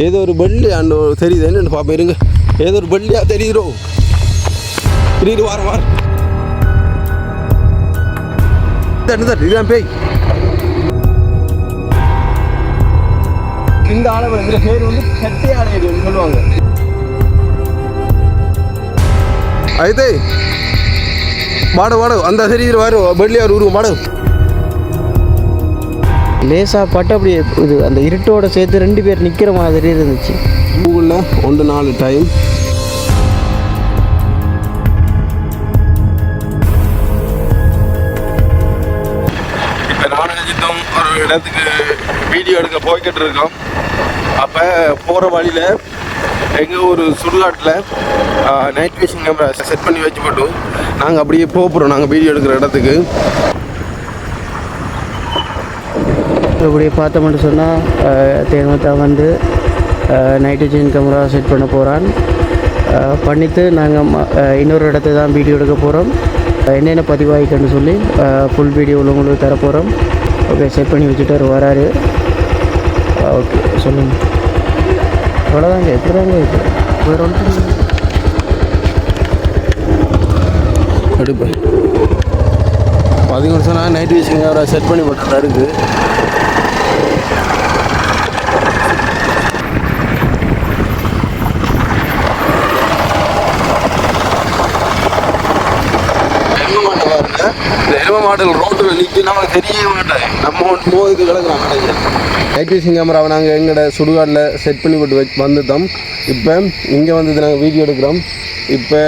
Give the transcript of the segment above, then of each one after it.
ஏதோ ஒரு வெள்ளி அந்த தெரியுது என்னன்னு பாப்பா இருங்க ஏதோ ஒரு வெள்ளியா தெரியுதோ தெரியுது வாரம் வாரம் தட்டு தட்டு இதுதான் பேய் இந்த ஆளை இந்த பேர் வந்து கட்டை ஆலையடின்னு சொல்லுவாங்க అయితే வாடு வாடு அந்த தெரியுது வாரு வெள்ளியார் உருவம் வாடு லேசாக பட்டு அப்படி இது அந்த இருட்டோட சேர்த்து ரெண்டு பேர் நிற்கிற மாதிரி இருந்துச்சு. கூகுளில் ஒன்று நாலு டைம். இப்போ நானும் அஜித்தும் ஒரு இடத்துக்கு வீடியோ எடுக்க போய்கிட்டு இருக்கோம். அப்போ போகிற வழியில் எங்கள் ஒரு சுடுகாட்டில் நைட் விஷன் கேமரா செட் பண்ணி வச்சு போட்டோம் நாங்கள் அப்படியே போக போகிறோம் நாங்கள் வீடியோ எடுக்கிற இடத்துக்கு. இப்படி பார்த்தோம்னு சொன்னால் தேர்மத்தா வந்து நைட்ரஜன் கேமரா செட் பண்ண போகிறான். பண்ணிவிட்டு நாங்கள் இன்னொரு இடத்துல தான் வீடியோ எடுக்க போகிறோம். என்னென்ன பதிவாகிக்கன்னு சொல்லி ஃபுல் வீடியோவில் உங்களுக்கு தரப்போகிறோம் ஓகே செட் பண்ணி வச்சுட்டு வராரு. ஓகே சொல்லுங்கள் அவ்வளோதாங்க எப்படிதாங்க இருக்கு வேறு ஒன்று அடுப்பு பதினஞ்சு சொன்னால் நைட் விஷன் கேமரா செட் பண்ணி போட்டு இருக்கு எருமை மாட்டை பாருங்க இந்த மாடல் ரோட்டில் நிற்க நமக்கு தெரியவே மாட்டேன் நம்ம ஒன்று மோதுக்கு கிடக்குறான் கடையில். நைட் விஷன் கேமராவை நாங்கள் எங்களோட சுடுகாட்டில் செட் பண்ணி போட்டு வச்சு வந்துட்டோம். இப்போ இங்கே வந்தது நாங்கள் வீடியோ எடுக்கிறோம். இப்போ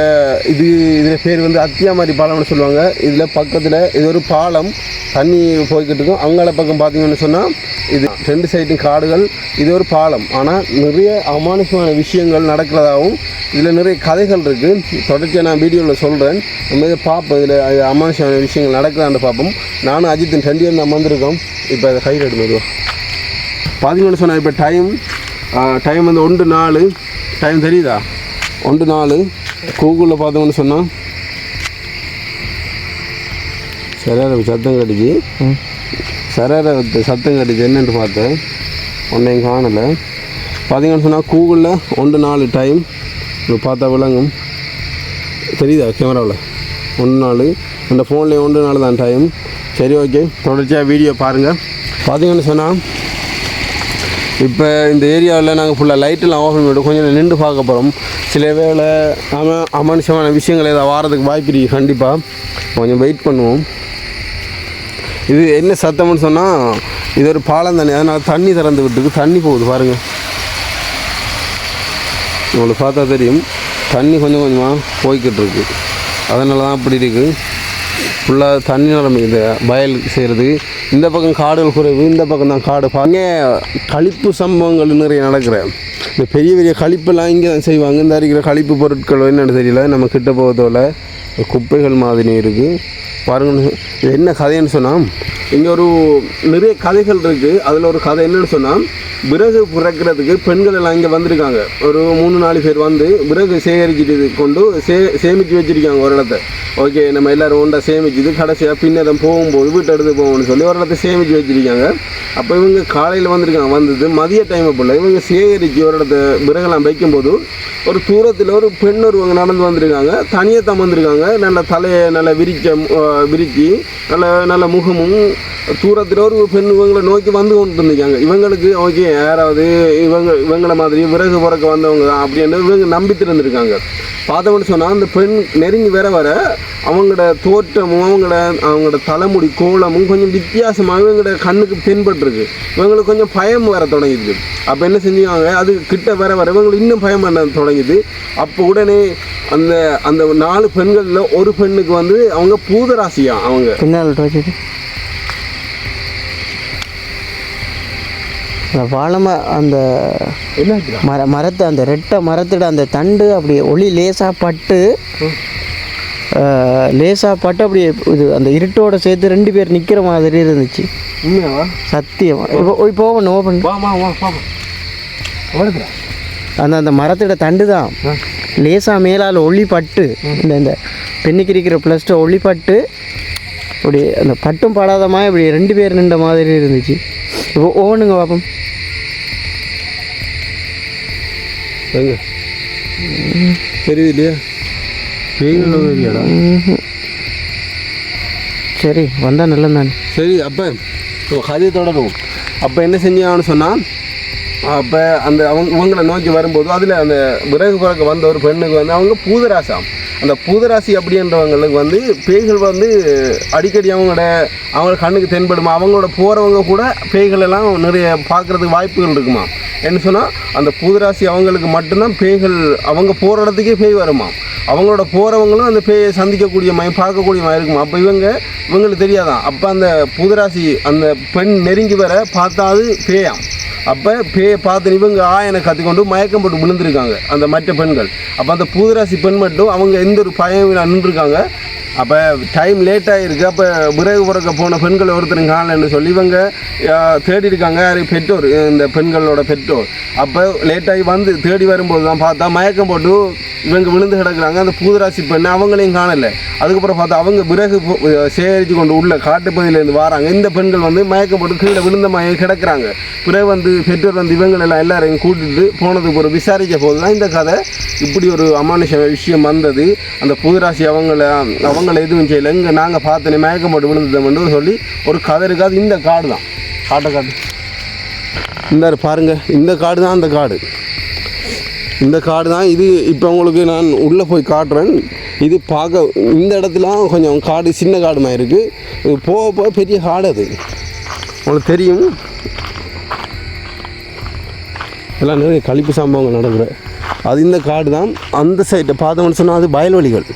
இது இதில் பேர் வந்து அத்தியாமாரி பாலம்னு சொல்லுவாங்க. இதில் பக்கத்தில் இது ஒரு பாலம். தண்ணி போய்கிட்டு இருக்கும். அங்கால பக்கம் பார்த்தீங்கன்னு சொன்னால் இது ரெண்டு சைடும் காடுகள் இது ஒரு பாலம். ஆனால் நிறைய அமானுஷமான விஷயங்கள் நடக்கிறதாகவும் இதில் நிறைய கதைகள் இருக்குது தொடர்ச்சியாக நான் வீடியோவில் சொல்கிறேன் நம்ம இதை பார்ப்போம். இதில் அமானுஷமான விஷயங்கள் நடக்கிறான்னு பார்ப்போம். நானும் அஜித்தின் ரெண்டு தான் வந்திருக்கோம். இப்போ அதை கை ரெண்டு பார்த்தீங்கன்னு சொன்னால் இப்போ டைம் டைம் வந்து ஒன்று நாலு. டைம் தெரியுதா? ஒன்று நாலு. கூகுளில் பார்த்தோம்னு சொன்னால் சரியான சத்தம் கிடைச்சி சரர சத்தம் கடிச்சு என்னென்னு பார்த்தேன் ஒன்றையும் காணலை. பார்த்தீங்கன்னு சொன்னால் கூகுளில் ஒன்று நாலு டைம் இப்போ பார்த்தா விளங்கும். தெரியுதா கேமராவில் ஒன்று நாலு இந்த ஃபோன்லேயே ஒன்று நாலு தான் டைம் சரி ஓகே தொடர்ச்சியாக வீடியோ பாருங்கள் பார்த்தீங்கன்னு சொன்னால் இப்போ இந்த ஏரியாவில் நாங்கள் ஃபுல்லாக லைட்டெல்லாம் ஆஃப் பண்ணிவிட்டு கொஞ்சம் நின்று பார்க்க போகிறோம் சில வேளை அம அமனுஷமான விஷயங்கள் ஏதாவது வாரதுக்கு வாய்ப்பு இருக்குது கண்டிப்பாக கொஞ்சம் வெயிட் பண்ணுவோம். இது என்ன சத்தம்னு சொன்னால் இது ஒரு பாலம் தண்ணி அதனால் தண்ணி திறந்து விட்டுருக்கு. தண்ணி போகுது பாருங்கள் உங்களுக்கு பார்த்தா தெரியும். தண்ணி கொஞ்சம் கொஞ்சமாக போய்கிட்டு இருக்கு. அதனால தான் அப்படி இருக்குது ஃபுல்லாக தண்ணி நிலைமை இந்த வயல் செய்கிறது இந்த பக்கம் காடுகள் குறைவு இந்த பக்கம் தான் காடு. அங்கே கழிப்பு சம்பவங்கள் நிறைய நடக்கிற இந்த பெரிய பெரிய கழிப்பெல்லாம் இங்கே தான் செய்வாங்க. இந்த இருக்கிற கழிப்பு பொருட்கள் என்னென்னு தெரியல. நம்ம கிட்ட போகிறதோல குப்பைகள் மாதிரி இருக்குது பாருங்கன்னு இது என்ன கதைன்னு சொன்னால் இங்கே ஒரு நிறைய கதைகள் இருக்குது அதில் ஒரு கதை என்னன்னு சொன்னால் விறகு பிறக்கிறதுக்கு பெண்கள் எல்லாம் இங்கே வந்திருக்காங்க. ஒரு மூணு நாலு பேர் வந்து விறகு சேகரிச்சுட்டு கொண்டு சே சேமித்து வச்சுருக்காங்க ஒரு இடத்த. ஓகே நம்ம எல்லோரும் ஒன்றா சேமிச்சுது. கடைசியாக பின்னதம் போகும்போது வீட்டை எடுத்து போகணும்னு சொல்லி ஒரு இடத்த சேமித்து வச்சுருக்காங்க. அப்போ இவங்க காலையில் வந்திருக்காங்க. வந்தது மதிய டைம் போல் இவங்க சேகரித்து ஒரு இடத்த விறகெல்லாம் வைக்கும்போது ஒரு தூரத்தில் ஒரு பெண் ஒருவங்க நடந்து வந்திருக்காங்க. தனியாக தான் வந்திருக்காங்க. நல்ல தலையை நல்லா விரிக்க விரிக்கி நல்ல நல்ல முகமும் தூரத்தில் ஒரு பெண் இவங்களை நோக்கி வந்து கொண்டு இருந்திருக்காங்க இவங்களுக்கு ஓகே யாராவது இவங்க இவங்கள மாதிரி விறகு பிறக்க வந்தவங்க தான் அப்படின்னு இவங்க நம்பி இருந்திருக்காங்க. பார்த்தோம்னு சொன்னால் அந்த பெண் நெருங்கி வர வர அவங்களோட தோற்றமும் அவங்களோட அவங்களோட தலைமுடி கோலமும் கொஞ்சம் வித்தியாசமாக இவங்களோட கண்ணுக்கு தென்பட்டுருக்கு. இவங்களுக்கு கொஞ்சம் பயம் வர தொடங்கிது அப்போ என்ன செஞ்சுக்காங்க அது கிட்ட வர வர இவங்களுக்கு இன்னும் பயம் பண்ண தொடங்கிது. அப்போ உடனே அந்த அந்த நாலு பெண்களில் ஒரு பெண்ணுக்கு வந்து அவங்க பூதராசியா அவங்க? அந்த வாழை அந்த மர மரத்தை அந்த ரெட்டை மரத்தோட அந்த தண்டு அப்படி ஒளி லேசாக பட்டு லேசாக பட்டு அப்படியே இது அந்த இருட்டோட சேர்த்து ரெண்டு பேர் நிற்கிற மாதிரி இருந்துச்சு. உண்மையாவா? சத்தியமா. இப்போ இப்போ ஓப்பன் ஓப்பன். அந்த அந்த மரத்தோட தண்டு தான். லேசாக மேலால் ஒளி பட்டு இந்த இந்த பெண்ணுக்கு இருக்கிற ப்ளஸ்ட்டு ஒளி பட்டு அப்படி அந்த பட்டும் படாதமா இப்படி ரெண்டு பேர் நின்ற மாதிரி இருந்துச்சு. இப்போ ஓவனுங்க பார்ப்போம். எங்க? தெரியுது இல்லையா சரி வந்தால் நல்லது தானே சரி அப்போ கதையை தொடரும் அப்போ என்ன செஞ்சாங்கன்னு சொன்னால் அப்போ அந்த அவங்க இவங்களை நோக்கி வரும்போது அதில் அந்த விறகு பிறகு வந்த ஒரு பெண்ணுக்கு வந்து அவங்க பூதராசாம் அந்த பூதராசி அப்படின்றவங்களுக்கு வந்து பேய்கள் வந்து அடிக்கடி அவங்களோட அவங்க கண்ணுக்கு தென்படுமா? அவங்களோட போகிறவங்க கூட பேய்கள் எல்லாம் நிறைய பார்க்குறதுக்கு வாய்ப்புகள் இருக்குமா என்ன சொன்னால் அந்த பூதராசி அவங்களுக்கு மட்டும்தான் பேய்கள் அவங்க போகிற இடத்துக்கே பேய் வருமா அவங்களோட போகிறவங்களும் அந்த பேயை சந்திக்கக்கூடிய மாதிரி பார்க்கக்கூடிய மாதிரி இருக்குமா அப்போ இவங்க இவங்களுக்கு தெரியாதான். அப்போ அந்த புதுராசி அந்த பெண் நெருங்கி வர பார்த்தா அது பேயாம். அப்போ பே பார்த்து இவங்க ஆயனை கற்றுக்கொண்டு மயக்கம் போட்டு விழுந்திருக்காங்க. அந்த மற்ற பெண்கள். அப்போ அந்த புதுராசி பெண் மட்டும் அவங்க எந்த ஒரு பயம் நின்றுருக்காங்க. அப்போ டைம் லேட் ஆகிருக்கு அப்போ விறகு பிறக்க போன பெண்கள் ஒருத்தருங்க காணலன்னு சொல்லி இவங்க தேடி இருக்காங்க. யாரு? பெற்றோர். இந்த பெண்களோட பெற்றோர். அப்போ லேட்டாகி வந்து தேடி வரும்போது தான் பார்த்தா மயக்கம் போட்டு இவங்க விழுந்து கிடக்குறாங்க. அந்த பூதராசி பெண்ணு அவங்களையும் காணல. அதுக்கப்புறம் பார்த்தா அவங்க விறகு சேகரித்து கொண்டு உள்ள காட்டுப்பகுதியிலேருந்து வராங்க. இந்த பெண்கள் வந்து மயக்கம் போட்டு கீழே விழுந்த மயம் கிடக்கிறாங்க. பிறகு வந்து பெற்றோர் வந்து இவங்களெல்லாம் எல்லாரையும் கூட்டிட்டு போனதுக்கு ஒரு விசாரிக்க போது தான் இந்த கதை இப்படி ஒரு அமானுஷ விஷயம் வந்தது. அந்த புதுராசி அவங்கள அவங்கள எதுவும் செய்யலை. இங்கே நாங்கள் பார்த்தனே மயக்கம் போட்டு விழுந்துட்டோம்னு சொல்லி ஒரு கதை இருக்காது இந்த காடு தான். காட்டை காடு இந்த பாருங்க. இந்த காடு தான் அந்த காடு. இந்த காடு தான் இது. இப்போ உங்களுக்கு நான் உள்ளே போய் காட்டுறேன். இது பார்க்க இந்த இடத்துல கொஞ்சம் காடு சின்ன காடு மாதிரி இருக்குது இது போக போக பெரிய காடு அது. உங்களுக்கு தெரியும். எல்லாம் நிறைய கழிப்பு சம்பவங்கள் நடக்கிற அது இந்த காடு தான். அந்த சைட்டை பார்த்தோம்னு சொன்னால் அது வயல்வெளிகள்.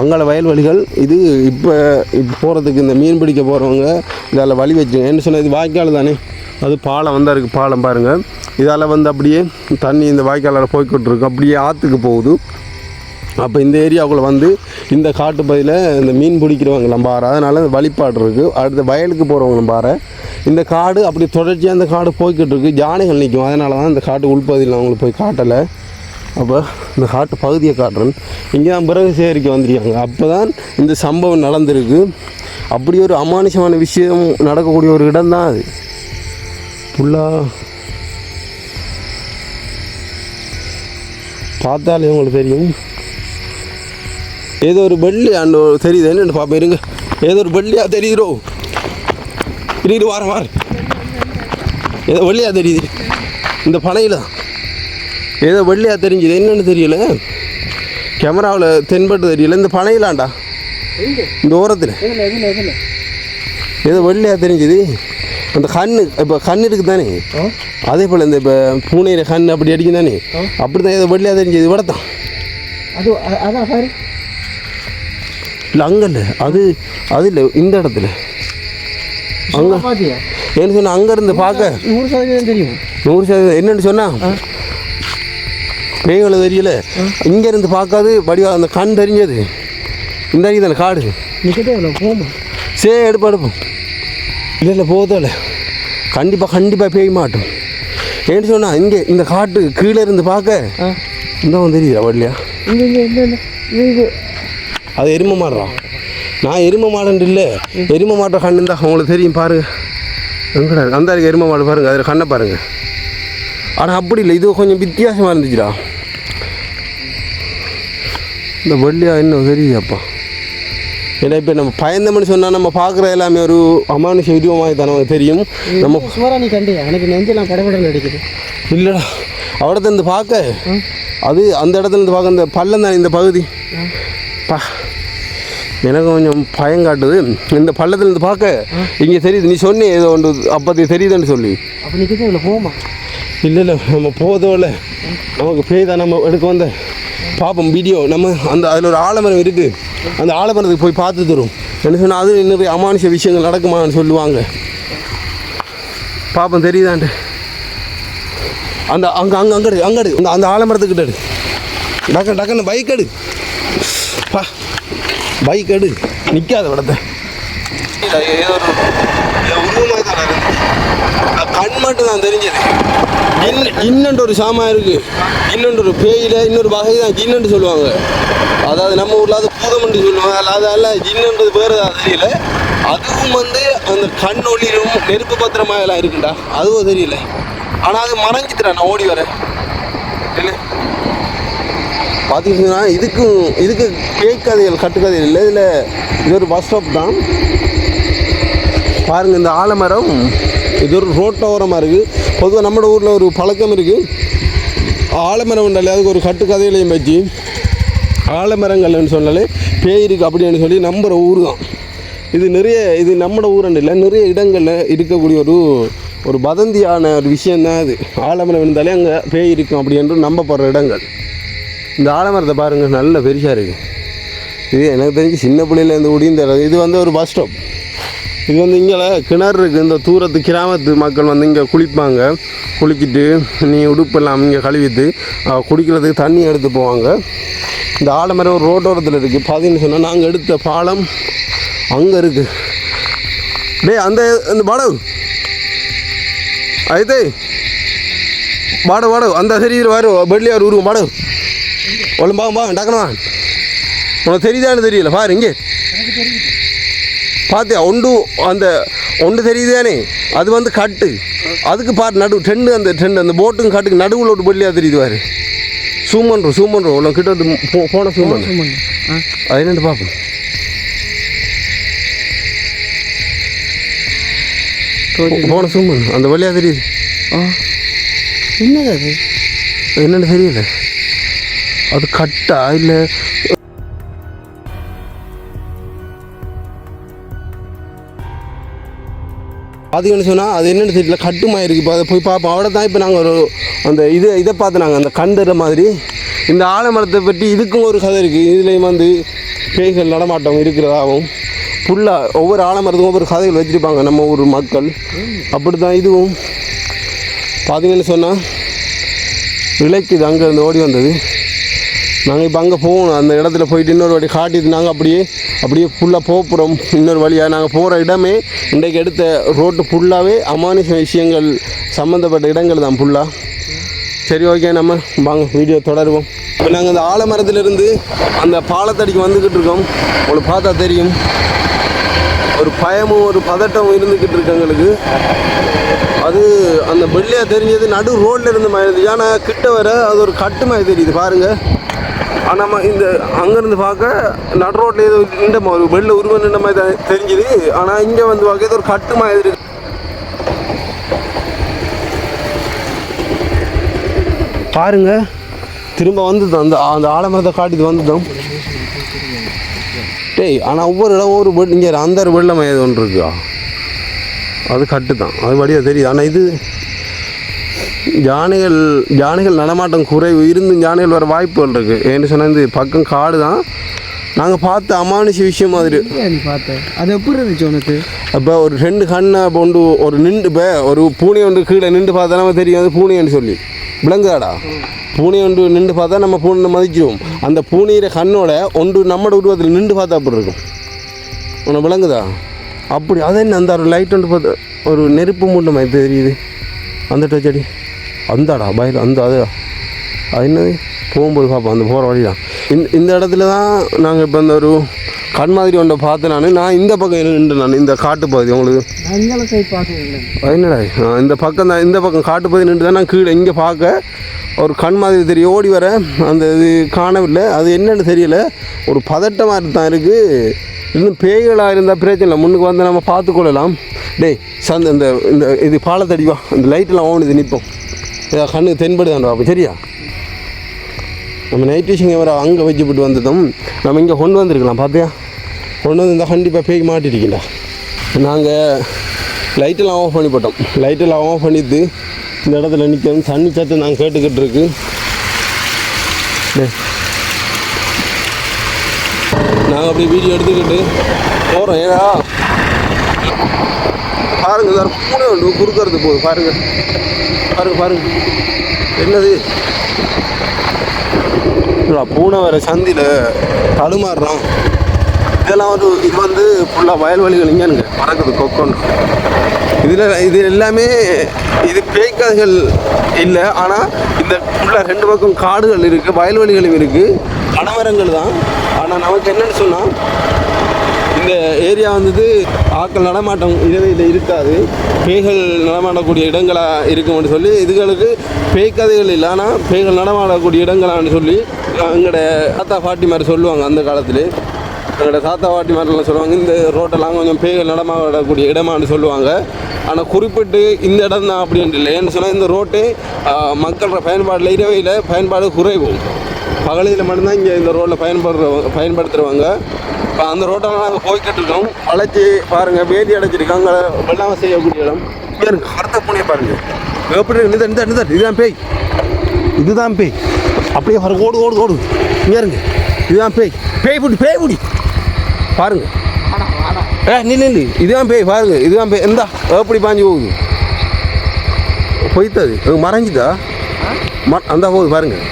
அங்கால வயல்வெளிகள் இது இப்போ இப்போ போகிறதுக்கு இந்த மீன் பிடிக்க போகிறவங்க இதால் வழி வச்சு என்ன சொன்னால் இது வாய்க்கால் தானே? அது பாலம் வந்தால் இருக்குது பாலம் பாருங்கள் இதால் வந்து அப்படியே தண்ணி இந்த வாய்க்காலால் போய்கிட்டுருக்கு அப்படியே ஆற்றுக்கு போகுது. அப்போ இந்த ஏரியாவுக்குள்ளே வந்து இந்த காட்டுப்பகுதியில் இந்த மீன் பிடிக்கிறவங்களாம் பாரு. அதனால் இந்த வழிபாடு இருக்குது அடுத்த வயலுக்கு போகிறவங்களும் பாரு. இந்த காடு அப்படி தொடர்ச்சியாக அந்த காடு போய்கிட்டு இருக்குது ஜானைகள் நிற்கும் அதனால தான் இந்த காட்டு உள்பகுதியில் அவங்களுக்கு போய் காட்டலை. அப்போ இந்த காட்டு பகுதியை காட்டுறேன். இங்கே தான் பிறகு சேகரிக்க வந்திருக்காங்க. அப்போ தான் இந்த சம்பவம் நடந்திருக்கு. அப்படி ஒரு அமானுஷமான விஷயம் நடக்கக்கூடிய ஒரு இடம் தான் அது. ஃபுல்லாக பார்த்தாலே உங்களுக்கு தெரியும். ஏதோ ஒரு வெள்ளி அந்த தெரியுது. என்ன பார்ப்போம் இருங்க. ஏதோ ஒரு வெள்ளியா தெரியுதோ? இருக்கிட்டு வாரம் வாரம் ஏதோ வெள்ளியாக தெரியுது. இந்த பனையில் ஏதோ வெள்ளியா தெரிஞ்சுது. என்னன்னு தெரியல. கேமராவில் தென்பட்டு தெரியல. இந்த பனையிலாண்டா. இந்த ஓரத்தில். ஏதோ வெள்ளையாக தெரிஞ்சுது. அந்த கண்ணு இப்போ கண் இருக்குது தானே? அதே போல் இந்த இப்போ பூனையில் கண் அப்படி அடிக்கும் தானே? அப்படி தான் ஏதோ வெள்ளையாக தெரிஞ்சது. இவ்வளோ தான் இல்லை அங்கே இல்லை. அது அது இல்லை. இந்த இடத்துல. அங்கே. ஏன்னு சொன்னால் அங்கேருந்து பார்க்க. நூறு சதவீதம் தெரியும். நூறு சதவீதம். என்னன்னு சொன்னா? பேய்களை தெரியல. இங்கேருந்து பார்க்காது வடிவா அந்த கண் தெரிஞ்சது. இந்த அடி தானே காடு? போமா? சே எடுப்போம் எடுப்போம். இல்லை இல்லை போதில்ல கண்டிப்பாக கண்டிப்பாக பேய் மாட்டோம். ஏன்னு சொன்னால் இங்கே இந்த காட்டு கீழே இருந்து பார்க்க இந்த தெரியுதா இது அது எருமை மாடுறா. நான் எருமை மாடுன்னு இல்லை. எருமை மாட்டை கண்ணு தான் உங்களுக்கு தெரியும் பாருங்க. எங்கடா இருக்கு? அந்த எருமை மாடு பாருங்க அதில் கண்ணை பாருங்க. ஆனால் அப்படி இல்லை. இது கொஞ்சம் வித்தியாசமாக இருந்துச்சுடா. இந்த வெள்ளியா இன்னும் தெரியுதாப்பா ஏன்னா இப்போ நம்ம பயந்தோம்னு சொன்னால் நம்ம பார்க்குற எல்லாமே ஒரு அமானுஷ விதமாக தான் நமக்கு தெரியும். நம்ம சுவரா நீ கண்டியா எனக்கு நெஞ்செல்லாம் கடவுடல் அடிக்குது. இல்லைடா. அவடத்துல இருந்து பார்க்க அது அந்த இடத்துல இருந்து பார்க்க இந்த பள்ளம் தான் இந்த பகுதி. பா. எனக்கு கொஞ்சம் பயம் காட்டுது. இந்த பள்ளத்துல இருந்து பார்க்க இங்கே தெரியுது. நீ சொன்னே ஏதோ ஒன்று அப்போதைக்கு தெரியுதுன்னு சொல்லி. அப்போ இவ்வளோ போமா? இல்லை இல்லை. நம்ம போதும் இல்லை நமக்கு பேய் தான் நம்ம எடுக்க வந்த. பார்ப்போம் வீடியோ நம்ம அந்த அதில் ஒரு ஆலமரம் இருக்குது அந்த ஆலமரத்துக்கு போய் பார்த்து தரும் என்ன சொன்னால் அது இன்னும் அமானுஷ விஷயங்கள் நடக்குமான்னு சொல்லுவாங்க. பார்ப்போம் தெரியுதான்ட்டு. அந்த அங்கே அங்கே அங்கே அங்கடு அங்கே எடு. அந்த அந்த ஆலமரத்துக்கிட்ட எடு. டக்கு டக்குன்னு பைக் எடு. பா. பைக் எடு. நிற்காத இடத்த ஏதோ ஒரு கண் மட்டும் தான் தெரிஞ்சது. ஜின் ஜின்னன்ற ஒரு சாமான் இருக்கு. ஜின்னன்ற ஒரு பேயில இன்னொரு வகை தான் ஜின்னு சொல்லுவாங்க. அதாவது நம்ம ஊர்ல அது பூதம்னு சொல்லுவாங்க. அதனால ஜின்னுன்றது வேறு ஏதாவது தெரியல. அதுவும் வந்து அந்த கண் ஒளிரும் நெருப்பு பத்திரமா எல்லாம் இருக்குண்டா. அதுவும் தெரியல. ஆனால் அது மறைஞ்சிட்டுறா நான் ஓடி வரேன். இல்லை பார்த்தீங்கன்னா இதுக்கும் இதுக்கு பேய் கதைகள் கட்டுக்கதைகள் இல்லை. இதில் இது ஒரு பஸ் ஸ்டாப் தான். பாருங்கள் இந்த ஆலமரம். இது ஒரு ரோட்டோரமாக இருக்குது பொதுவாக நம்ம ஊரில் ஒரு பழக்கம் இருக்குது ஆலமரம் உண்டாலே அதுக்கு ஒரு கட்டுக்கதையிலையும் வச்சு ஆலமரங்கள்னு சொன்னாலே பேய் இருக்குது அப்படின்னு சொல்லி நம்புகிற ஊர் தான் இது நிறைய இது நம்மளோட ஊரண்டு இல்லை நிறைய இடங்களில் இருக்கக்கூடிய ஒரு ஒரு வதந்தியான ஒரு விஷயந்தான் அது. ஆலமரம் இருந்தாலே அங்கே பேய் இருக்கும் அப்படி என்று நம்பப்படுற இடங்கள். இந்த ஆலமரத்தை பாருங்கள் நல்ல பெருசாக இருக்குது இது எனக்கு தெரிஞ்சு சின்ன பிள்ளையிலேருந்து கூடி இந்த இது வந்து ஒரு பஸ் ஸ்டாப் இது வந்து இங்கே கிணறு இருக்குது இந்த தூரத்து கிராமத்து மக்கள் வந்து இங்கே குளிப்பாங்க குளிச்சுட்டு நீ உடுப்பெல்லாம் இங்கே கழுவிட்டு அஹ், குடிக்கிறதுக்கு தண்ணி எடுத்து போவாங்க இந்த ஆலமரம் ஒரு ரோட்டோரத்தில் இருக்குது பார்த்தீங்கன்னு சொன்னால் நாங்கள் எடுத்த பாலம் அங்கே இருக்குது டேய் அந்த இந்த பாடவு అయితే వాడు వాడు అంత శరీరం వారు బెడ్లి వారు ఊరు వాడు వాళ్ళు బాగా బాగా டக்குனு உனக்கு தெரியுதான்னு தெரியல பாரு இங்கே பார்த்தியா ஒண்டு அந்த ஒன்று தெரியுதானே அது வந்து கட்டு. அதுக்கு பாரு நடு டெண்டு அந்த டெண்டு அந்த போட்டுக்கும் கட்டுக்கு நடுவில் ஒரு பெல்லியாக தெரியுது பாரு. சூம் பண்ணுறோம் சூம் பண்ணுறோம் உள்ள கிட்ட போ- போன சூம் பண்ணு அது என்னட்டு பார்ப்போம். போன சூம் பண்ணு அந்த வழியாக தெரியுது. ஆ. என்னது அது என்னன்னு தெரியல. அது கட்டா இல்லை பார்த்தீங்கன்னு சொன்னால் அது என்னென்னு தெரியல கட்டுமாயிருக்கு. இருக்குது இப்போ அதை போய் பார்ப்போம். அவட தான் இப்போ நாங்கள் ஒரு அந்த இது இதை பார்த்து நாங்கள் அந்த கண்டுற மாதிரி இந்த ஆலமரத்தை பற்றி இதுக்கும் ஒரு கதை இருக்குது இதுலேயும் வந்து பேய்கள் நடமாட்டம் இருக்கிறதாகவும் ஃபுல்லாக ஒவ்வொரு ஆலமரத்துக்கும் ஒவ்வொரு கதைகள் வச்சுருப்பாங்க நம்ம ஊர் மக்கள். அப்படி தான் இதுவும் பார்த்தீங்கன்னு சொன்னால் விலைக்குது அங்கேருந்து ஓடி வந்தது. நாங்கள் இப்போ அங்கே போகணும் அந்த இடத்துல போயிட்டு இன்னொரு வாட்டி காட்டிட்டு நாங்கள் அப்படியே அப்படியே ஃபுல்லாக போகிறோம் இன்னொரு வழியாக நாங்கள் போகிற இடமே இன்றைக்கு எடுத்த ரோட்டு ஃபுல்லாகவே அமானுஷ விஷயங்கள் சம்மந்தப்பட்ட இடங்கள் தான் ஃபுல்லாக சரி ஓகே நம்ம வாங்க வீடியோ தொடருவோம். இப்போ நாங்கள் அந்த ஆலமரத்துலேருந்து அந்த பாலத்தடிக்கு வந்துக்கிட்டு இருக்கோம். உங்களுக்கு பார்த்தா தெரியும். ஒரு பயமும் ஒரு பதட்டமும் இருந்துக்கிட்டு இருக்கு எங்களுக்கு. அது அந்த வெள்ளையாக தெரிஞ்சது நடு ரோட்டில் இருந்து மாதிரி இருந்துச்சு ஆனால் கிட்ட வர அது ஒரு கட்டு மாதிரி தெரியுது. பாருங்கள் ஆனால் நம்ம இந்த அங்கேருந்து பார்க்க நடு ரோட்டில் ஏதோ நின்ற மாதிரி ஒரு வெள்ளை உருவம் நின்ற மாதிரி தான் தெரிஞ்சுது. ஆனால் இங்கே வந்து பார்க்க ஏதோ ஒரு கட்டு மாதிரி இருக்கு. பாருங்க. திரும்ப வந்தது அந்த அந்த ஆலமரத்தை காட்டிட்டு வந்துட்டோம் டேய் ஆனால் ஒவ்வொரு இடம் ஒவ்வொரு இங்கே அந்த ஒரு வெள்ளம் ஏதோ ஒன்று இருக்கா. அது கட்டு தான் அது வழியாக தெரியுது. ஆனால் இது யானைகள் யானைகள் நடமாட்டம் குறைவு. இருந்தும் யானைகள் வர வாய்ப்புகள் இருக்குது ஏன்னு சொன்னால் இந்த பக்கம் காடு தான். நாங்கள் பார்த்த அமானுஷ விஷயம் மாதிரி. இல்லையா நீ பார்த்த? அது எப்படி இருந்துச்சு உனக்கு? அப்போ ஒரு ரெண்டு கண்ணை கொண்டு ஒரு நின்று இப்போ ஒரு பூனை ஒன்று கீழே நின்று பார்த்தா நம்ம தெரியும். அது பூனைன்னு சொல்லி. விளங்குதாடா பூனை ஒன்று நின்று பார்த்தா நம்ம பூனை மதிச்சிருவோம். அந்த பூனையிற கண்ணோட ஒன்று நம்மட உருவத்தில் நின்று பார்த்தா அப்படி இருக்கும்? உனக்கு விளங்குதா அப்படி. அது என்ன அந்த ஒரு லைட் ஒன்று பார்த்து ஒரு நெருப்பு மூட்டை மாதிரி தெரியுது. அந்த டச்சடி அந்தாடா பயில் அந்த அது. அது என்னது? போகும்போது பார்ப்போம் அந்த போகிற வழி தான் இந்த இந்த இடத்துல தான் நாங்கள் இப்போ இந்த ஒரு கண் மாதிரி ஒன்றை பார்த்து நான் நான் இந்த பக்கம் நின்று நான் இந்த காட்டு பகுதி உங்களுக்கு. என்னடா இந்த பக்கம் தான் இந்த பக்கம் காட்டு பகுதி நின்று தான் நான் கீழே இங்கே பார்க்க. ஒரு கண் மாதிரி தெரியும் ஓடி வர அந்த இது காணவில்லை. அது என்னன்னு தெரியல. ஒரு பதட்டமாக தான் இருக்குது இன்னும் பேய்களாக இருந்தால் பிரச்சனை இல்லை. முன்னுக்கு வந்து நம்ம பார்த்துக்கொள்ளலாம் டேய் சந்த இந்த இந்த இது பாலத்தடி வா. இந்த லைட்டெல்லாம் ஓடுது நிற்போம் இதை கண்ணுக்கு தென்படுதான்டா அப்போ? சரியா? நம்ம நைட் விஷயம் கேமரா அங்கே வச்சுப்பட்டு வந்ததும் நம்ம இங்கே கொண்டு வந்திருக்கலாம் பார்த்தியா கொண்டு வந்திருந்தால் கண்டிப்பாக பேய் மாட்டிருக்கீங்களா நாங்கள் லைட்டெல்லாம் ஆஃப் பண்ணி போட்டோம் லைட்டெல்லாம் ஆஃப் பண்ணிட்டு இந்த இடத்துல நிற்கிறோம் தண்ணி சத்து நாங்கள் கேட்டுக்கிட்டு இருக்கு. நாங்கள் அப்படி வீடியோ எடுத்துக்கிட்டு போகிறோம் ஏடா. பாருங்கள் சார் பூனை ஒன்று குறுக்கிறது போகுது பாருங்க. பாருங்க பாருங்க. என்னது? இல்லை பூனை வர சந்தியில் தடுமாறுறோம் இதெல்லாம் ஒரு இது வந்து ஃபுல்லாக வயல்வெளிகள் இங்கேனுங்க. பறக்குது கொக்கோன்னு. இதில் இது எல்லாமே இது பேய்க்கதைகள் இல்லை ஆனால் இந்த ஃபுல்லாக ரெண்டு பக்கம் காடுகள் இருக்குது வயல்வெளிகளும் இருக்குது பனைமரங்கள் தான். ஆனால் நமக்கு என்னன்னு சொன்னால் இந்த ஏரியா வந்து ஆட்கள் நடமாட்டம் இரவையில் இருக்காது. பேய்கள் நடமாடக்கூடிய இடங்களாக இருக்கும்னு சொல்லி இதுகளுக்கு பேய் கதைகள் இல்லை ஆனால் பேய்கள் நடமாடக்கூடிய இடங்களான்னு சொல்லி எங்களோட தாத்தா பாட்டி மாதிரி சொல்லுவாங்க அந்த காலத்தில். எங்களோட தாத்தா பாட்டி மாதிரிலாம் சொல்லுவாங்க இந்த ரோட்டெல்லாம் கொஞ்சம் பேய்கள் நடமாடக்கூடிய இடமான்னு சொல்லுவாங்க. ஆனால் குறிப்பிட்டு இந்த இடம் தான் அப்படின்ட்டு இல்லை. ஏன்னு சொன்னால் இந்த ரோட்டு மக்களோட பயன்பாடில் இரவையில் பயன்பாடு குறைவும் பகலில் மட்டும்தான் இங்கே இந்த ரோட்டில் பயன்படுறவங்க பயன்படுத்துகிறவங்க இப்போ அந்த ரோட்டெல்லாம் நாங்கள் போய்கிட்டுருக்கோம் இருக்கோம். அழைச்சி பாருங்கள் வேலி அடைச்சிருக்காங்க வெள்ளாம செய்யக்கூடிய இடம். இங்கே அடுத்த பூனையை பாருங்கள் எப்படி இருக்கு? நிதா நிதா நிதா இதுதான் பேய். இதுதான் பேய். அப்படியே பாருங்க. ஓடு ஓடு ஓடு. இங்கே இருங்க இதுதான் பேய். பேய் புடி பேய் புடி. பாருங்க. ஏ நில்லு நில்லு. இதுதான் பேய். பாருங்க. இதுதான் பேய். எந்தா எப்படி பாஞ்சு போகுது? பொய்த்தது. மறைஞ்சுதா? ம அந்த போகுது. பாருங்கள்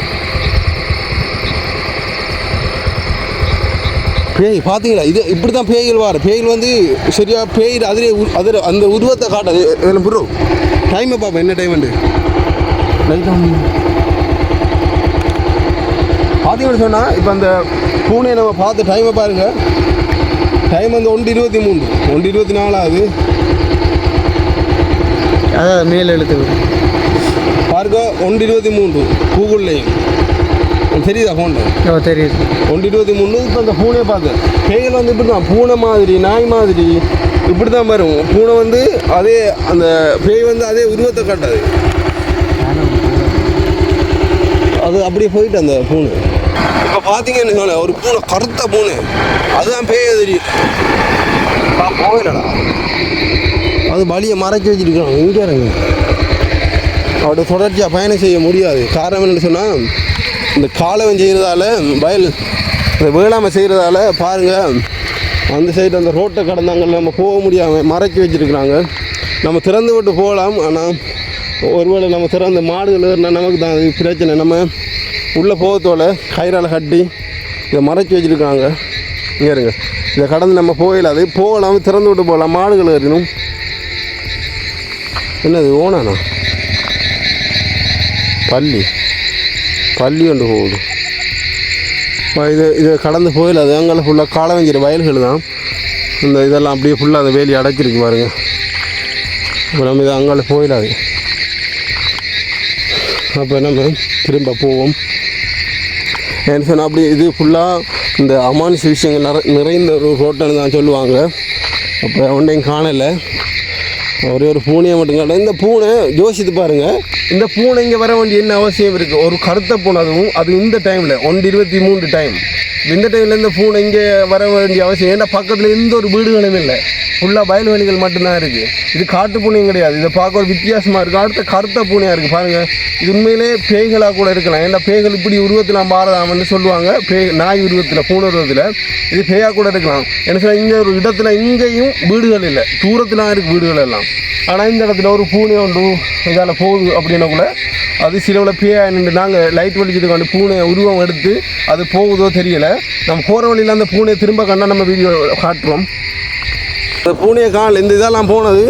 பேய் பார்த்தீங்களா இது இப்படி தான் பேய்கள் வர. பேய்கள் வந்து சரியா பேய் அதிலே அதில் அந்த உருவத்தை காட்டாது. இதில் ப்ரோ டைமை பார்ப்போம் என்ன டைம் உண்டு பார்த்தீங்கன்னு சொன்னால் இப்போ அந்த பூனையை நம்ம பார்த்து டைமை பாருங்க. டைம் வந்து ஒன்று இருபத்தி மூணு ஒன்று இருபத்தி நாலாவது அதான் மேல் எழுத்து. பாருங்க ஒன்று இருபத்தி மூன்று. கூகுள்லேயும் தெரியுதா ஃபோனில் ஓ தெரியுது. ஒன்று இருபத்தி மூணு இப்போ அந்த பூனையை பார்த்து பேய்கள் வந்து இப்படி தான் பூனை மாதிரி நாய் மாதிரி இப்படி தான் வரும் பூனை வந்து அதே அந்த பேய் வந்து அதே உருவத்தை காட்டாது. அது அப்படியே போயிட்டு அந்த பூனை இப்போ பார்த்தீங்கன்னு சொன்ன ஒரு பூனை கருத்த பூனை. அதுதான் பேய் தெரியும். போகலடா. அது வழியை மறைச்சி வச்சிருக்கான் இங்கே இருங்க அவட தொடர்ச்சியாக பயணம் செய்ய முடியாது. காரணம் என்னன்னு சொன்னால் இந்த காலவன் செய்கிறதால வயல் இந்த வேளாண்மை செய்கிறதால பாருங்கள் அந்த சைடு அந்த ரோட்டை கடந்தாங்க நம்ம போக முடியாமல் மறைச்சி வச்சுருக்குறாங்க. நம்ம திறந்து விட்டு போகலாம் ஆனால் ஒருவேளை நம்ம திறந்த மாடுகள் நமக்கு தான் அது பிரச்சனை. நம்ம உள்ளே போகத்தோட கயிறால் கட்டி இதை மறைச்சி வச்சுருக்காங்க. இங்கே இருங்க. இதை கடந்து நம்ம போகல அது போகலாம் திறந்து விட்டு போகலாம் மாடுகள் ஏறினும். என்னது ஓனானா? பள்ளி. பள்ளி கொண்டு போகுது இது இது கடந்து போயில் அது அங்கே ஃபுல்லாக காலவஞ்சிற வயல்கள் தான் இந்த இதெல்லாம் அப்படியே ஃபுல்லாக அந்த வேலி அடைச்சிருக்கு பாருங்க அப்போ நம்ம இது அங்கே போயிடாது அப்போ நம்ம திரும்ப போவோம் என்ன சொன்னால் அப்படி இது ஃபுல்லாக இந்த அமானுஷ விஷயங்கள் நிறை நிறைந்த ஒரு ரோட்டன்னு தான் சொல்லுவாங்க அப்போ ஒன்றையும் காணலை ஒரே ஒரு பூனையை மட்டும் இந்த பூனை யோசித்து பாருங்கள் இந்த பூனை இங்கே வர வேண்டிய என்ன அவசியம் இருக்குது ஒரு கருத்த பூனை அதுவும் அது இந்த டைமில் ஒன்று இருபத்தி மூணு டைம் இந்த டைமில் இந்த பூனை இங்கே வர வேண்டிய அவசியம் ஏன்னா பக்கத்தில் எந்த ஒரு வீடுகளும் இல்லை. ஃபுல்லாக வயல்வெளிகள் மட்டும்தான் இருக்குது இது காட்டு பூனையும் கிடையாது. இதை பார்க்க ஒரு வித்தியாசமாக இருக்குது அடுத்த கருத்த பூனையாக இருக்குது பாருங்கள் இது உண்மையிலே பேய்களாக கூட இருக்கலாம். ஏன்னா பேய்கள் இப்படி உருவத்தில் மாறதாமன்னு சொல்லுவாங்க. பேய் நாய் உருவத்தில் பூனை உருவத்தில். இது பேயாக கூட இருக்கலாம். என்ன சொன்னால் இங்கே ஒரு இடத்துல இங்கேயும் வீடுகள் இல்லை. தூரத்தில் இருக்குது வீடுகள் எல்லாம். ஆனால் இந்த இடத்துல ஒரு பூனை உண்டு. இதால் போகுது அப்படின்னா கூட அது சிலவில் பேயா நின்று நாங்கள் லைட் வெளிச்சத்துக்கு வந்து பூனையை உருவம் எடுத்து அது போகுதோ தெரியலை. நம்ம போகிற வழியில் அந்த பூனையை திரும்ப கண்டால் நம்ம வீடியோ காட்டுறோம். அந்த பூனையை காணல. இந்த இதெல்லாம் போனது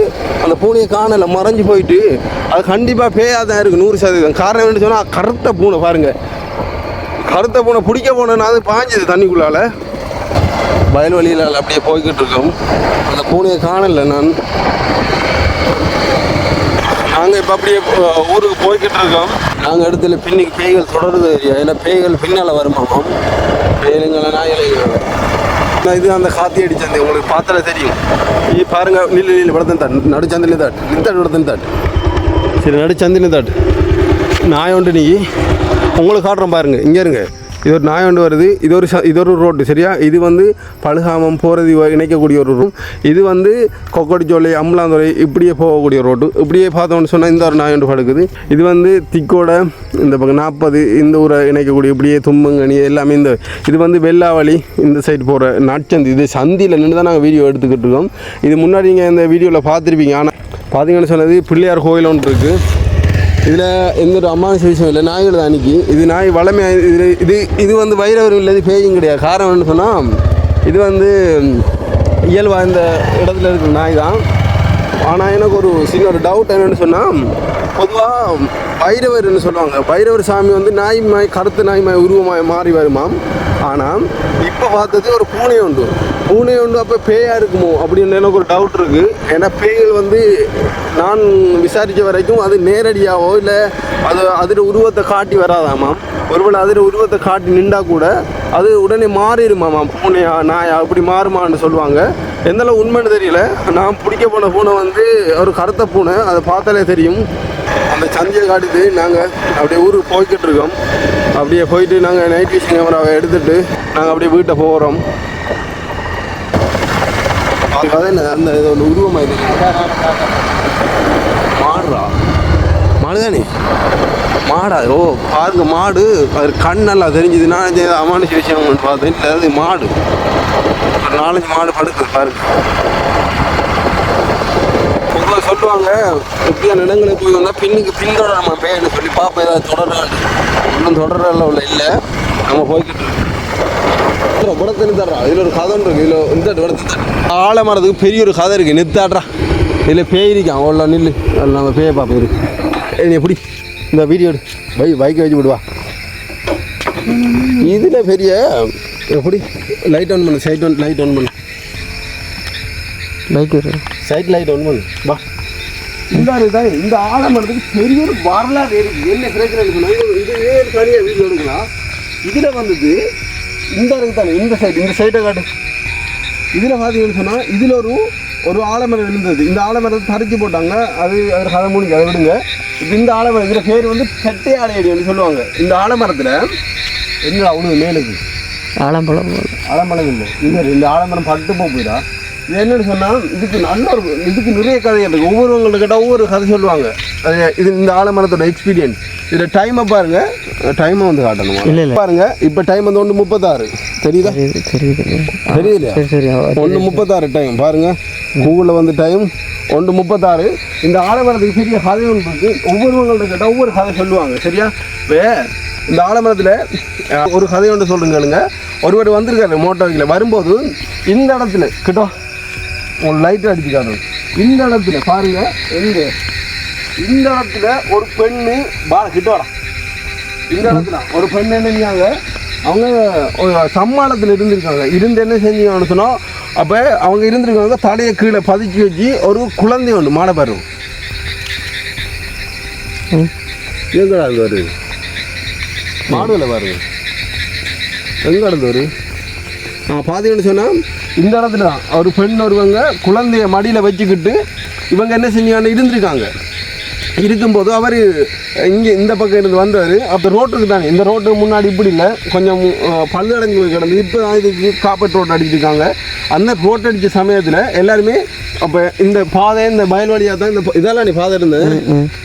அந்த பூனையை காணல மறைஞ்சு போயிட்டு. அது கண்டிப்பாக பேயாக தான் இருக்குது நூறு சதவீதம். காரணம் என்ன சொன்னால் கருத்த பூனை பாருங்கள் கருத்த பூனை பிடிக்க போனேன்னா அது பாஞ்சது தண்ணிக்குள்ளால. வயல்வெளியில் அப்படியே போய்கிட்டு இருக்கோம். அந்த பூனையை காணல நான். நாங்கள் இப்போ அப்படியே ஊருக்கு போய்கிட்டு இருக்கோம். நாங்கள் இடத்துல பின்னிக்கு பேய்கள் தொடருது ஏன்னா பேய்கள் பின்னால் வருமாம். பேய்களுங்கள நாய்களுங்க நான் இது அந்த காத்தி அடிச்சது உங்களுக்கு பார்த்தாலே தெரியும். இது பாருங்க நில்லு நில்லு விடத்தன் தாட். நடுச்சந்தில தாட். நித்தாட் விடத்தன் தாட். சரி நடுச்சந்தில தாட். நான் உண்டு நீ? உங்களுக்கு காட்டுறேன் பாருங்க. இங்கே இருங்க. இது ஒரு நாய் ஒன்று வருது. இது ஒரு ச- இது ஒரு ரோட்டு சரியா? இது வந்து பழுகாமம் போகிறது இணைக்கக்கூடிய ஒரு ரூம் இது வந்து கொக்கடிச்சோலை அம்பலாந்துறை இப்படியே போகக்கூடிய ரோடு இப்படியே பார்த்தோம்னு சொன்னால் இந்த ஒரு நாய் ஒன்று படுக்குது. இது வந்து திக்கோட இந்த பக்கம் நாற்பது இந்த ஊரை இணைக்கக்கூடிய இப்படியே தும்பங்கனி எல்லாமே இந்த இது வந்து வெள்ளாவளி இந்த சைடு போகிற நாட்சந்தி. இது சந்தியில் நின்று தான் நாங்கள் வீடியோ எடுத்துக்கிட்டு இருக்கோம். இது முன்னாடி நீங்கள் இந்த வீடியோவில் பார்த்துருப்பீங்க. ஆனால் பார்த்தீங்கன்னு சொன்னது பிள்ளையார் கோயில் ஒன்று இருக்குது இதில் எந்த ஒரு அம்மானுஷ விஷயம் இல்லை. நாய்கள் தான் அன்னைக்கு. இது நாய் வளமை இது இது இது வந்து வைரவரும் இல்லை இது பேயும் கிடையாது. காரணம் என்ன சொன்னால் இது வந்து இயல்பாக இந்த இடத்துல இருக்கிற நாய் தான். ஆனால் எனக்கு ஒரு சின்ன ஒரு டவுட் என்னென்னு சொன்னால் பொதுவாக பைரவர்னு சொல்லுவாங்க. பைரவர் சாமி வந்து நாய் மாய் கருத்து நாய் மாய் உருவமாய் மாறி வருமாம். ஆனால் இப்போ பார்த்தது ஒரு பூனை உண்டு பூனை உண்டு அப்போ பேயாக இருக்குமோ அப்படின்னு எனக்கு ஒரு டவுட் இருக்குது ஏன்னா பேய்கள் வந்து நான் விசாரித்த வரைக்கும் அது நேரடியாவோ இல்லை அது அதில் உருவத்தை காட்டி வராதாமாம் ஒருவேளை அதில் உருவத்தை காட்டி நின்றா கூட அது உடனே மாறிடுமாமாம் பூனையா நாயா அப்படி மாறுமான்னு சொல்லுவாங்க. எந்தளவு உண்மைன்னு தெரியல. நான் பிடிக்க போன பூனை வந்து ஒரு கருத்த பூனை. அதை பார்த்தாலே தெரியும். அந்த சந்தியை காட்டுது நாங்கள் அப்படியே ஊருக்கு போய்கிட்டு இருக்கோம். அப்படியே போயிட்டு நாங்கள் நைட் விஷன் கேமராவை எடுத்துட்டு நாங்கள் அப்படியே வீட்டை போகிறோம் அது அந்த இது உருவமாக இருக்குது மாடுறா மாடு தானே மாடா ஓ பாருங்க மாடு. அது கண்ணெல்லாம் தெரிஞ்சதுன்னா அமானுஷ விஷயம் பார்த்தேன். இல்லை அது மாடு? ஒரு நாலஞ்சு மாடு படுக்குது பாருங்க. பொதுவாக சொல்லுவாங்க எப்படியா இடங்களுக்கு போய் வந்தால் பின்னுக்கு பின்தொடரமா பேன்னு சொல்லி பார்ப்போம் ஏதாவது தொடரான்னு ஒன்றும் தொடர உள்ள இல்லை. நம்ம போய்கிட்டு இருக்கோம். படத்தை நிறுத்தாடுறா இதில் ஒரு கதை ஒன்று இருக்கு. இதில் இந்த படத்தை ஆலமரத்துக்கு பெரிய ஒரு கதை இருக்கு. நிறுத்தாடுறா இதில் பேய் இருக்கான் அவ்வளோ நில்லு. அதில் நம்ம பேயை பார்ப்போம் நீ எப்படி இந்த வீடியோ எடு. பை பைக்கை வச்சு விடுவா இதில் பெரிய எப்படி லைட் ஆன் பண்ணு சைட் ஆன் லைட் ஆன் பண்ணு. பைக் சைட் லைட் ஒன்று பண்ணு. வா. இந்த இதுதான் இந்த ஆலமரத்துக்கு பெரிய ஒரு வரலாறு இருக்கு. என்ன பிரச்சனை இருக்குன்னா இது இது வேறு தனியாக வீடியோ எடுக்கலாம். இதில் வந்தது இந்த இருக்கு தானே இந்த சைடு இந்த சைடை காட்டு. இதில் பார்த்தீங்கன்னு சொன்னால் இதில் ஒரு ஒரு ஆலமரம் இருந்தது. இந்த ஆலமரத்தை தரிச்சு போட்டாங்க. அது அது கதை முடிஞ்சு அதை விடுங்க. இப்போ இந்த ஆலமரம் இதில் பேர் வந்து செட்டை ஆலையடின்னு சொல்லுவாங்க. இந்த ஆலமரத்தில் என்ன அவ்வளோ மேலுக்கு ஆலம்பழம் ஆலமரம் இல்லை. இந்த இந்த ஆலமரம் பட்டு போயிடா. இது என்னன்னு சொன்னால் இதுக்கு நல்ல ஒரு இதுக்கு நிறைய கதைகள் இருக்குது ஒவ்வொருவங்கள்ட்ட கேட்டால் ஒவ்வொரு கதை சொல்லுவாங்க. அது இது இந்த ஆலமரத்தோட எக்ஸ்பீரியன்ஸ் இதில் டைமை பாருங்க. டைமை வந்து காட்டணுமா. இல்ல, இல்ல. பாருங்க. இப்போ டைம் வந்து ஒன்று முப்பத்தாறு. தெரியுதா? சரி தெரியலையா சரி ஒன்று முப்பத்தாறு டைம் பாருங்க. கூகுளில் வந்து டைம் ஒன்று முப்பத்தாறு. இந்த ஆலமரத்துக்கு பெரிய கதை ஒன்று இருக்கு. ஒவ்வொருவங்கள்ட்ட கேட்டால் ஒவ்வொரு கதை சொல்லுவாங்க. சரியா? இப்போ இந்த ஆலமரத்தில் ஒரு கதை ஒன்று சொல்லுங்க கேளுங்க. ஒருவர் வந்திருக்காரு மோட்டார் வெஹிக்கில் வரும்போது இந்த இடத்துல கிட்ட ஒரு லைட் அடிச்சுக்காரு இந்த இடத்துல பாருங்க எங்க? இந்த இடத்துல ஒரு பெண்ணு பார கிட்ட வாடா. இந்த இடத்துல ஒரு பெண் என்ன செஞ்சாங்க அவங்க சம்மாளத்தில் இருந்திருக்காங்க. இருந்து என்ன செஞ்சாங்கன்னு சொன்னால் அப்போ அவங்க இருந்திருக்காங்க தலையை கீழே பதுக்கி வச்சு ஒரு குழந்தை ஒன்று மாட பருவம் எங்கடா அது வருது மாடுவில் பாருங்க எங்கே நடந்து வரும் ஆ பார்த்தீங்கன்னு சொன்னால் இந்த இடத்துல தான் ஒரு பெண் ஒருவங்க குழந்தைய மடியில் வச்சுக்கிட்டு இவங்க என்ன செஞ்சாங்கன்னு இருந்திருக்காங்க. இருக்கும்போது அவர் இங்கே இந்த பக்கம் இருந்து வந்தார் அப்போ ரோட்டுக்கு தானே. இந்த ரோட்டுக்கு முன்னாடி இப்படி இல்லை. கொஞ்சம் பல்லடங்கு கிடந்து இப்போ தான் இதுக்கு காப்பட் ரோட் அடிச்சிருக்காங்க அந்த ரோட் அடித்த சமயத்தில் எல்லாருமே அப்போ இந்த பாதை இந்த வயல் வழியாக தான் இந்த இதெல்லாம் நீ பாதை இருந்தது.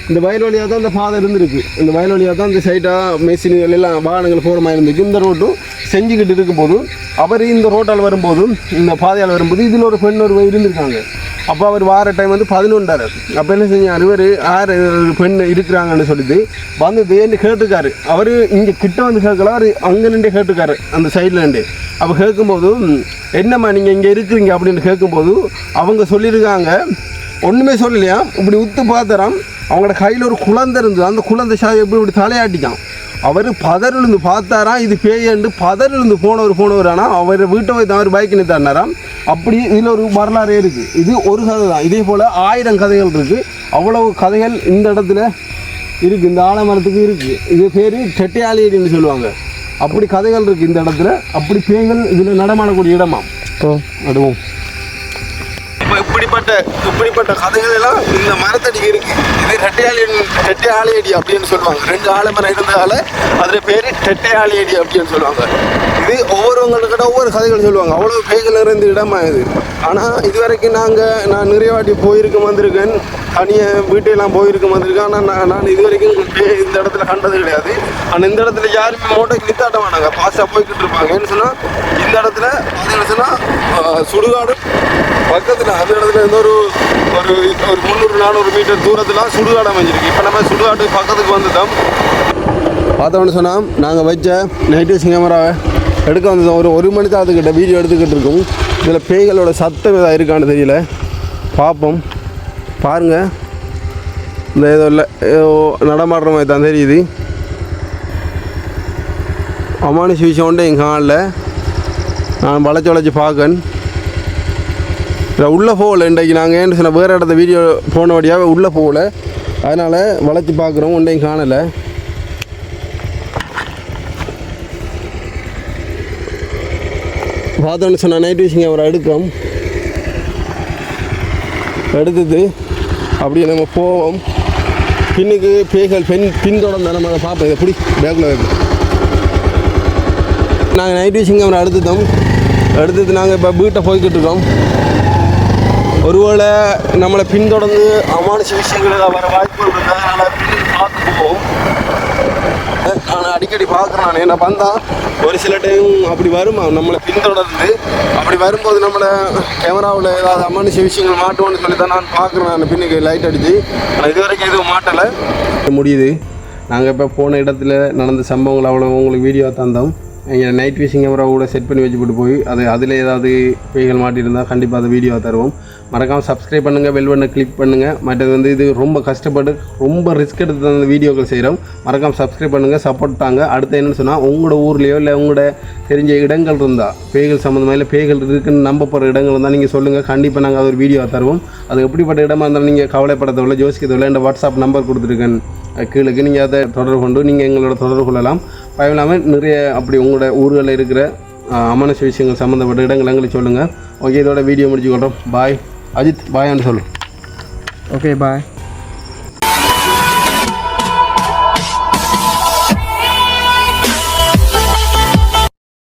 இந்த வயல் வழியாக தான் இந்த பாதை இருந்திருக்கு. இந்த வயல் வழியாக தான் இந்த சைட்டாக மெஷின்கள் எல்லாம் வாகனங்கள் போகிற மாதிரி இருந்துச்சு இந்த ரோட்டும் செஞ்சுக்கிட்டு இருக்கும்போது அவர் இந்த ரோட்டால் வரும்போது இந்த பாதையால் வரும்போது இதில் ஒரு பெண் ஒரு இருந்திருக்காங்க. அப்போ அவர் வார டைம் வந்து பதினொன்றாரு. அப்போ என்ன செஞ்சார்? இவர் யார்? பெண் இருக்கிறாங்கன்னு சொல்லிட்டு வந்து தேன்னு கேட்டுக்காரு. அவர் இங்கே கிட்ட வந்து கேட்கல. அவர் அங்கே நின்று கேட்டுக்காரு அந்த சைடில் நின்று. அப்போ கேட்கும்போது என்னம்மா நீங்கள் இங்கே இருக்கிறீங்க? அப்படின்னு கேட்கும்போது அவங்க சொல்லியிருக்காங்க. ஒன்றுமே சொல்லலையா? இப்படி உத்து பார்த்துறான் அவங்களோட கையில் ஒரு குழந்தை இருந்தது. அந்த குழந்தை சாதி எப்படி இப்படி தலையாட்டிக்கான் அவர் பதறிலிருந்து பார்த்தாராம் இது பேயண்டு பதறிலிருந்து போனவர் போனவர் ஆனால் அவர் வீட்டை போய் தான் அவர் பைக் நிறுத்தானாராம் அப்படி இதில் ஒரு வரலாறு இருக்குது இது ஒரு கதை தான். இதே போல் ஆயிரம் கதைகள் இருக்குது அவ்வளவு கதைகள் இந்த இடத்துல இருக்குது இந்த ஆலமரத்துக்கு இருக்குது இது பேர் செட்டையாளின்னு சொல்லுவாங்க. அப்படி கதைகள் இருக்குது இந்த இடத்துல. அப்படி பேய்கள் இதில் நடமாடக்கூடிய இடமா? அடுவோம் இப்போ இப்படிப்பட்ட இப்படிப்பட்ட கதைகள் எல்லாம் இந்த மரத்தடிக்கு இருக்கு. இது ரெட்டையாளி ரெட்டையாளியடி அப்படின்னு சொல்லுவாங்க. ரெண்டு ஆலமரம் இருந்ததால அதில் பேர் ரெட்டையாளியடி அப்படின்னு சொல்லுவாங்க. இது ஒவ்வொருவங்கள்கிட்ட ஒவ்வொரு கதைகள் சொல்லுவாங்க. அவ்வளோ பேய்கள் நிறைந்த இடமா இது. ஆனால் இது வரைக்கும் நாங்கள் நான் நிறைய வாட்டி போயிருக்க வந்திருக்கேன். தனியாக வீட்டையெல்லாம் போயிருக்க வந்திருக்கேன். ஆனால் நான் நான் இது வரைக்கும் இந்த இடத்துல கண்டது கிடையாது. ஆனால் இந்த இடத்துல யாருமே மோட்டை நித்தாட்ட மாட்டாங்க பாஸ்டாக போய்கிட்டு இருப்பாங்க. ஏன்னு சொன்னால் இந்த இடத்துல பார்த்தீங்கன்னு சொன்னால் சுடுகாடு பக்கத்தில் அந்த இடத்துல இருந்து ஒரு ஒரு ஒரு முந்நூறு நானூறு மீட்டர் தூரத்தில் சுடுகாடு அமைஞ்சிருக்கு. இப்போ நம்ம சுடுகாட்டு பக்கத்துக்கு வந்துட்டோம். பார்த்தோம்னு சொன்னால் நாங்கள் வச்ச நைட் கேமராவை எடுக்க வந்தோம் ஒரு ஒரு மணி தாத்துக்கிட்ட வீடியோ எடுத்துக்கிட்டு இருக்கோம். இதில் பேய்களோட சத்தம் எதாவது இருக்கான்னு தெரியல. பார்ப்போம் பாருங்கள் இந்த ஏதோ இல்லை ஏதோ நடமாடுற மாதிரி தான் தெரியுது. அமானுஷ விஷயம் உண்டு எங்கள் காலில் நான் வளைச்சி வளைச்சி பார்க்கன் இதில் உள்ளே போகல இன்றைக்கு. நாங்கள் ஏன்னு வேறு இடத்த வீடியோ போனபடியாக உள்ளே போகல. அதனால் வளைச்சி பார்க்குறோம் ஒன்றையும் காணலை. பார்த்தோன்னு சொன்ன நைட் விஷிங் அவரை எடுக்கிறோம் எடுத்தது அப்படியே நம்ம போவோம். பின்னுக்கு பேய்கள் பெண் பின் தொடர்ந்து நம்ம அதை பார்ப்போம். இதை பிடி பேக்கில் வைப்போம் நாங்கள் நைட் விஷிங் அவரை எடுத்துட்டோம் அடுத்தது நாங்கள் இப்போ வீட்டை போய்கிட்டு இருக்கோம். ஒருவேளை நம்மளை பின்தொடர்ந்து அமானுஷ விஷயங்கள் ஏதாவது வர வாய்ப்புகள் இருக்கு அதனால் பார்த்து போவோம் நான் அடிக்கடி பார்க்குறேன். நான் என்ன வந்தா ஒரு சில டைம் அப்படி வருமா? நம்மளை பின்தொடர்ந்து அப்படி வரும்போது நம்மளை கேமராவில் ஏதாவது அமானுஷ விஷயங்கள் மாட்டுவோன்னு சொல்லி தான் நான் பார்க்குறேன். நான் பின்னுக்கு லைட் அடித்து ஆனால் இது வரைக்கும் எதுவும் மாட்டலை. முடியுது. நாங்கள் இப்போ போன இடத்துல நடந்த சம்பவங்கள் அவ்வளோ உங்களுக்கு வீடியோ தந்தோம். நைட் விஷிங் கேமரா கூட செட் பண்ணி வச்சுக்கிட்டு போய் அது அதில் ஏதாவது பேய்கள் மாட்டியிருந்தால் கண்டிப்பாக அதை வீடியோ தருவோம். மறக்காமல் சப்ஸ்கிரைப் பண்ணுங்கள் வெல் பண்ண கிளிக் பண்ணுங்கள் மற்றது வந்து இது ரொம்ப கஷ்டப்பட்டு ரொம்ப ரிஸ்க் எடுத்து அந்த வீடியோக்கள் செய்கிறோம் மறக்காமல் சப்ஸ்கிரைப் பண்ணுங்கள் சப்போர்ட் தாங்க. அடுத்து என்னன்னு சொன்னால் உங்களோட ஊர்லேயோ இல்லை உங்களோட தெரிஞ்ச இடங்கள் இருந்தால் பேய்கள் சம்மந்தமாக இல்லை பேய்கள் இருக்குன்னு நம்பப்படுற இடங்கள் இருந்தால் நீங்கள் சொல்லுங்கள் கண்டிப்பாக நாங்கள் அது ஒரு வீடியோ தருவோம். அது எப்படிப்பட்ட இடமா இருந்தாலும் நீங்கள் கவலைப்படத்தவில்லை தேவையில்ல யோசிக்க இந்த வாட்ஸ்அப் நம்பர் கொடுத்துருக்கேன். கீழுக்கு நீங்கள் அதை தொடர்பு கொண்டு நீங்கள் எங்களோட தொடர்பு கொள்ளலாம். பயம் இல்லாமல் நிறைய அப்படி உங்களோட ஊர்களில் இருக்கிற அமானுஷ விஷயங்கள் சம்மந்தப்பட்ட இடங்கள் எங்களுக்கு சொல்லுங்கள் ஓகே இதோட வீடியோ முடிச்சுக்கொள்கிறோம் பாய் அஜித் பாயான்னு சொல்லு. Okay bye